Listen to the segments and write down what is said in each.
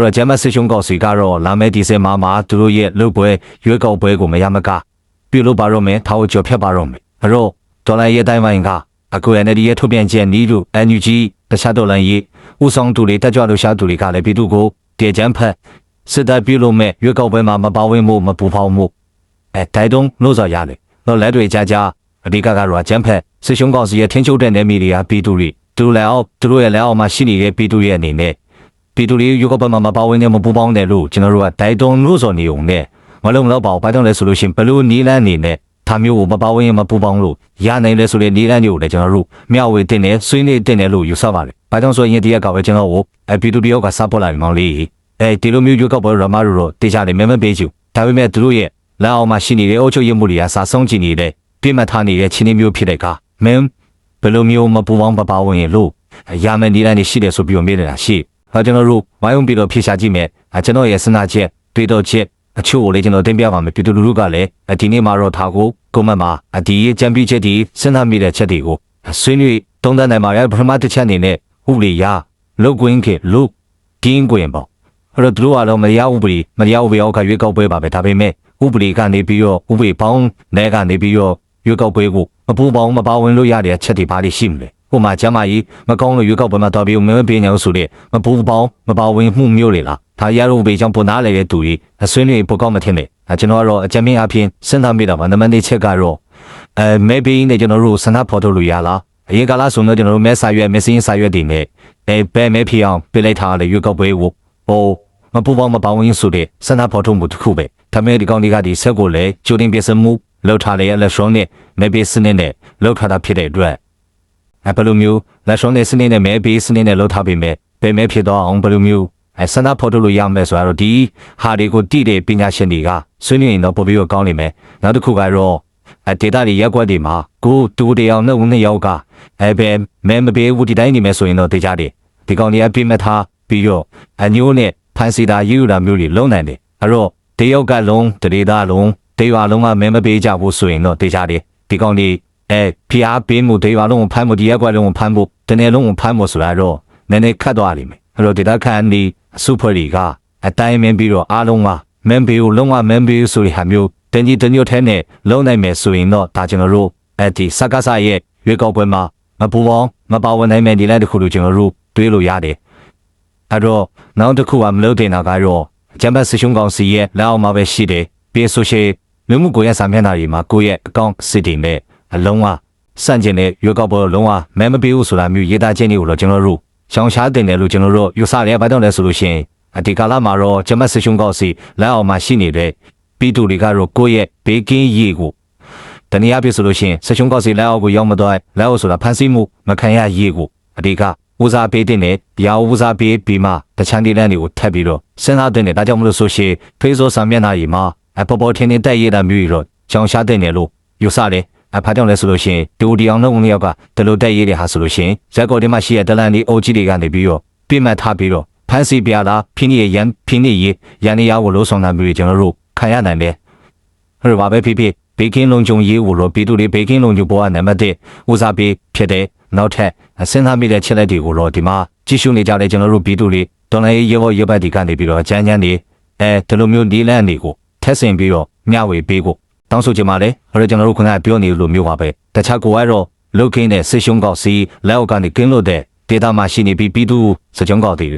အဲ့တော့ဂျမတ်စစ်ရှုံးကောက်စီကတော့လာမယ့်ဒီဇင်ဘာမှာသူတို့ရဲ့လုပ်ပွဲရွေးကောက်ပွဲကိုမရမကပြုလုပ်ပါတော့မယ်ထားဝကျော်ဖြတ်ပါတော့မယ်အဲ့တော့ဒေါ်လာရဲ့တိုင်းပိုင်းကအခု NLD ရဲ့ထုတ်ပြန်ချက်နီးလို့ NUG တခြားဒေါ်လာရေးဦးဆောင်သူတွေတက်ကြွလို့ရှားသူတွေကလည်းပြည်သူကိုတေချမ်းဖက်စစ်တပ်ပြုလုပ်မဲ့ရွေးကောက်ပွဲမှာမပါဝင်မှုမပူဖောက်မှုအဲတိုက်တုံးလို့ဆိုရတယ်တော့လက်တွေကြကြအဓိကကတော့ဂျမ်ဖက်စစ်ရှုံးကောင်စီရဲ့ထင်းချုပ်တဲ့နယ်မြေတွေကပြည်သူတွေသူတို့လည်းအောက်သူတို့ရဲ့လည်းအောက်မှာရှိနေတဲ့ပြည်သူရဲ့အနေနဲ့ ပြည်သူတွေရွေးကောက်ပွဲမှာမပါဝင်တဲ့မပူပေါင်းတယ်လို့ကျွန်တော်တို့ကတိုက်တုံးလို့ဆိုနေုံနဲ့မလုံးတော့ပါဘူးဘာကြောင့်လဲဆိုလို့ရှိရင်ဘလို့နီးလန်းနေနဲ့ဒါမျိုးကိုမပါဝင်ရင်မပူပေါင်းလို့ရနိုင်လဲဆိုတဲ့နီးလန်းမျိုးကိုလည်းကျွန်တော်တို့မျှဝေတင်တယ်ဆွေးနွေးတင်တယ်လို့ယူဆပါတယ်။ဘာကြောင့်ဆိုရင်ဒီရက်ကပဲကျွန်တော်ကိုအပြည်သူတယောက်ကစပေါ်လာပြီမောင်လေးအဲဒီလိုမျိုးရွေးကောက်ပွဲရမတို့တော့တေချာနေမဲမပေးချူဒါပေမဲ့သူတို့ရဲ့လက်အောက်မှာရှိနေတဲ့အုပ်ချုပ်ရေးမှုတွေကစာဆုံးကြည့်နေတဲ့ပြစ်မှတ်ထားနေတဲ့ချင်းမျိုးဖြစ်တဲ့ကမင်းဘယ်လိုမျိုးမပူပေါင်းမပါဝင်ရင်လို့ရမယ်နီးလန်းနေရှိတယ်ဆိုပြီးတော့မြင်နေတာရှိ။ အဲကျွန်တော်တို့ဝိုင်းဝန်းပြီးတော့ဖြေရှာကြည့်မယ်။အဲကျွန်တော်ရဲ့စဉ်းစားချက်တွေးတော့ချက်အချို့ကိုလည်းကျွန်တော်တင်ပြပါမယ်ပြည်သူလူထုကလည်းဒီနေ့မှာတော့ထားကိုကွန်မန့်မှာဒီချန်ပီယံချက်ဒီစဉ်းစားမိတဲ့ချက်တွေကိုဆွေးနွေးသုံးသပ်နိုင်ပါရဲ့ပထမတစ်ချက်အနေနဲ့ဥပဒေရလုတ်ကွင်းခေလုတ်ကင်းကွင်းပေါ့အဲ့တော့သူတို့ကတော့မရဥပဒေမရဥပဒေအောက်ကရွေးကောက်ပွဲပါပဲဒါပေမဲ့ဥပဒေကနေပြီးတော့ဥပဒေပေါင်းနဲ့ကနေပြီးတော့ရွေးကောက်ပွဲကိုမပူပေါင်းမပါဝင်လို့ရတဲ့အချက်တွေဘာတွေရှိမလဲ ဟိုမှာကျမကြီးမကောင်းလို့ရွေးကောက်ပွဲမှာတော်ပြီးမမပေးညာဆိုတဲ့မပူပေါင်းမပါဝင်မှုမျိုးတွေလားဒါရရုံပေကြောင့်ပုံနာလေတဲ့သူတွေအဆွေးနွေးပိုကောက်မထင်နဲ့အဲကျွန်တော်ကတော့အကြမ်းမြင့်အဖြစ်စဉ်းစားမိတာပါနံပါတ်၄ချက်ကတော့အဲ maybe နဲ့ကျွန်တော်တို့စန္ဒဖော်ထုတ်လို့ရလားအရင်ကလာဆိုတော့ကျွန်တော်တို့မဲစာရွက်မဲစင်းစာရွက်တွေနဲ့အဲဘယ်မဲဖြစ်အောင်ပြလိုက်ထားတဲ့ရွေးကောက်ပွဲကိုဟိုမပူပေါင်းမပါဝင်ဆိုတဲ့စန္ဒဖော်ထုတ်မှုတစ်ခုပဲဒါမဲ့ဒီကောင်တွေကဒီဆက်ကိုလည်းကြိုတင်ပြင်ဆင်မှုလောက်ထားတဲ့ electronic မဲပေးစနစ်နဲ့လောက်ထားတာဖြစ်တဲ့အတွက် အဲဘယ်လိုမျိုး electronic စနစ်နဲ့မဲပေးစနစ်နဲ့လောက်ထားပေမဲ့ဘယ်မဲဖြစ်တော့အောင်ဘယ်လိုမျိုးအဲစန္ဒဖော်ထုတ်လို့ရမယ်ဆိုတော့ဒီဟာတွေကိုတိတဲ့ပညာရှင်တွေကဆွေးနွေးရင်တော့ပိုပြီးတော့ကောင်းနေမယ်နောက်တစ်ခုကတော့အဲဒေတာတွေရက်ွက်တွေမှာကိုတူတယောက်နဲ့ဦးနှစ်ယောက်ကအဲဘယ်မဲမပေးဘူးဒီတိုင်းနေမယ်ဆိုရင်တော့တေချာတယ်ဒီကောင်တွေကပြိမထားပြီးတော့အညိုးနဲ့ဖန်စီတာယူတာမျိုးတွေလုံးနိုင်တယ်အဲ့တော့တယောက်ကလုံးတရေသားလုံးတေရွာလုံးကမဲမပေးကြဘူးဆိုရင်တော့တေချာတယ်ဒီကောင်တွေ အဲဖျားပေးမှုတေရွာလုံးကိုဖမ်းမှုဒီရက်ွက်လုံးကိုဖမ်းမှုတနေ့လုံးကိုဖမ်းမှုဆိုတာတော့နည်းနည်းခတ်သွားလိမ့်မယ်အဲ့တော့ဒေတာခန်ဒီစုဖွဲ့တွေကအတိုင်းမင်းပြီးတော့အားလုံးကမန်ဘေကိုလုံးဝမန်ဘေဆိုတဲ့ဟာမျိုးတန်ကြီးတညွတ်ထဲနဲ့လုံးနိုင်မယ်ဆိုရင်တော့ဒါကျွန်တော်တို့အဲ့ဒီစကားဆရဲ့ရွေးကောက်ပွဲမှာမပူပေါင်းမပါဝင်နိုင်မယ်ဒီလိုက်တစ်ခုလိုကျွန်တော်တို့တွေးလို့ရတယ်အဲ့တော့နောက်တစ်ခုကမလို့တင်တာကတော့ဂျမ်ဘတ်စရှုံးကောင်စီရဲ့လက်အောက်မှာပဲရှိတယ်ပြေဆိုရှေလူမှုကွန်ရက်စာမျက်နှာတွေမှာကိုယ့်ရဲ့အကောင့်စစ်တင်နဲ့ အလုံးဝစန့်ကျင်တဲ့ရွေးကောက်ပွဲလုံးဝမဲမပေးဘူးဆိုတာမျိုးရေးသားခြင်းတွေကိုတော့ကျွန်တော်တို့ရှောင်ရှားတင်တယ်လို့ကျွန်တော်တို့ယူဆတယ်ဘာကြောင့်လဲဆိုလို့ရှိရင်ဒီကာလမှာတော့ဂျမတ်ဆရှုံကောက်စီလက်အောက်မှာရှိနေတဲ့ပြည်သူတွေကတော့ကိုယ့်ရဲ့ဘေးကင်းရေးကိုတနည်းအားဖြင့်ဆိုလို့ရှိရင်ဆရှုံကောက်စီလက်အောက်ကိုရောက်မသွားလက်အောက်ဆိုတာဖန်ဆီးမှုမခံရရေးကိုအဒီကဦးစားပေးတဲ့နဲ့တရားဦးစားပေးပြီးမှတချမ်းဒီလန်းတွေကိုထပ်ပြီးတော့စဉ်းစားတဲ့နဲ့ဒါကြောင့်မလို့ဆိုရှင်ဖေးစောစာမျက်နှာကြီးမှာအပေါ်ပေါ်ထင်းထင်းတက်ရတာမျိုးကြီးတော့ကြောင်ရှားတဲ့နယ်လို့ယူဆတယ် အဖာကြောင့်လဲဆိုလို့ရှိရင်ဒူဒီအောင်လုံးလေးယောက်ကဒီလိုတက်ရေးတဲ့ဟာဆိုလို့ရှိရင်ဇက်ကော်ဒီမှာရှိတဲ့ဒလန်ဒီအိုကြီးတွေကနေပြီးတော့ပြစ်မှတ်ထားပြီးတော့ဖန်စီပြလာဖိနေရန်ဖိနေရရန်နေရကိုလို့ဆောင်တာမျိုးတွေကျွန်တော်တို့ခံရနိုင်တယ်ဟိုဘာပဲဖြစ်ဖြစ်ဘေကင်းလုံးကြုံရေးကိုလို့ပြည်သူတွေဘေကင်းလုံးကြုံပေါ်ကနံပါတ်1ဦးစားပေးဖြစ်တဲ့နောက်ထပ်စဉ်းစားမိတဲ့ချက်လက်တွေကိုတော့ဒီမှာကြည့်ရှုနေကြတဲ့ကျွန်တော်တို့ပြည်သူတွေဒေါ်လာရေးရောရပတ်ဒီကနေပြီးတော့ချမ်းချမ်းနေအဲဒီလိုမျိုးဒီလန့်တွေကိုထက်ဆင်ပြီးတော့မျှဝေပေးဖို့ တောင်းဆိုချင်ပါတယ်။အဲ့တော့ကျွန်တော်တို့ခုနကပြောနေလို့မျိုးပါပဲ။တခြားကိုကတော့လုတ်ခင်းတဲ့စစ်ရှုံးကောက်စီလက်အောက်ကနေကင်းလို့တဲ့ဒေတာမှာရှိနေပြီးပြည်သူစကြုံကောက်တွေ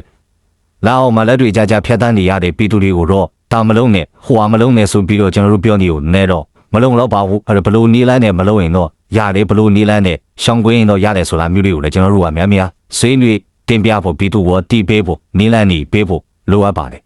လက်အောက်မှာလက်တွေကြကြဖြတ်တန်းနေရတဲ့ပြည်သူတွေကိုတော့တာမလုံးနဲ့ဟိုဟာမလုံးနဲ့ဆိုပြီးတော့ကျွန်တော်တို့ပြောနေကိုနဲတော့မလုံးတော့ပါဘူးအဲ့တော့ဘလို့နီးလန်းနဲ့မလုံးရင်တော့ရတယ်ဘလို့နီးလန်းနဲ့ရှောင်းကွင်းရင်တော့ရတယ်ဆိုတာမျိုးတွေကိုလည်းကျွန်တော်တို့ကများများဆွေးနွေးတင်ပြဖို့ပြည်သူကိုတီးပေးဖို့နီးလန်းနေပေးဖို့လိုအပ်ပါတယ်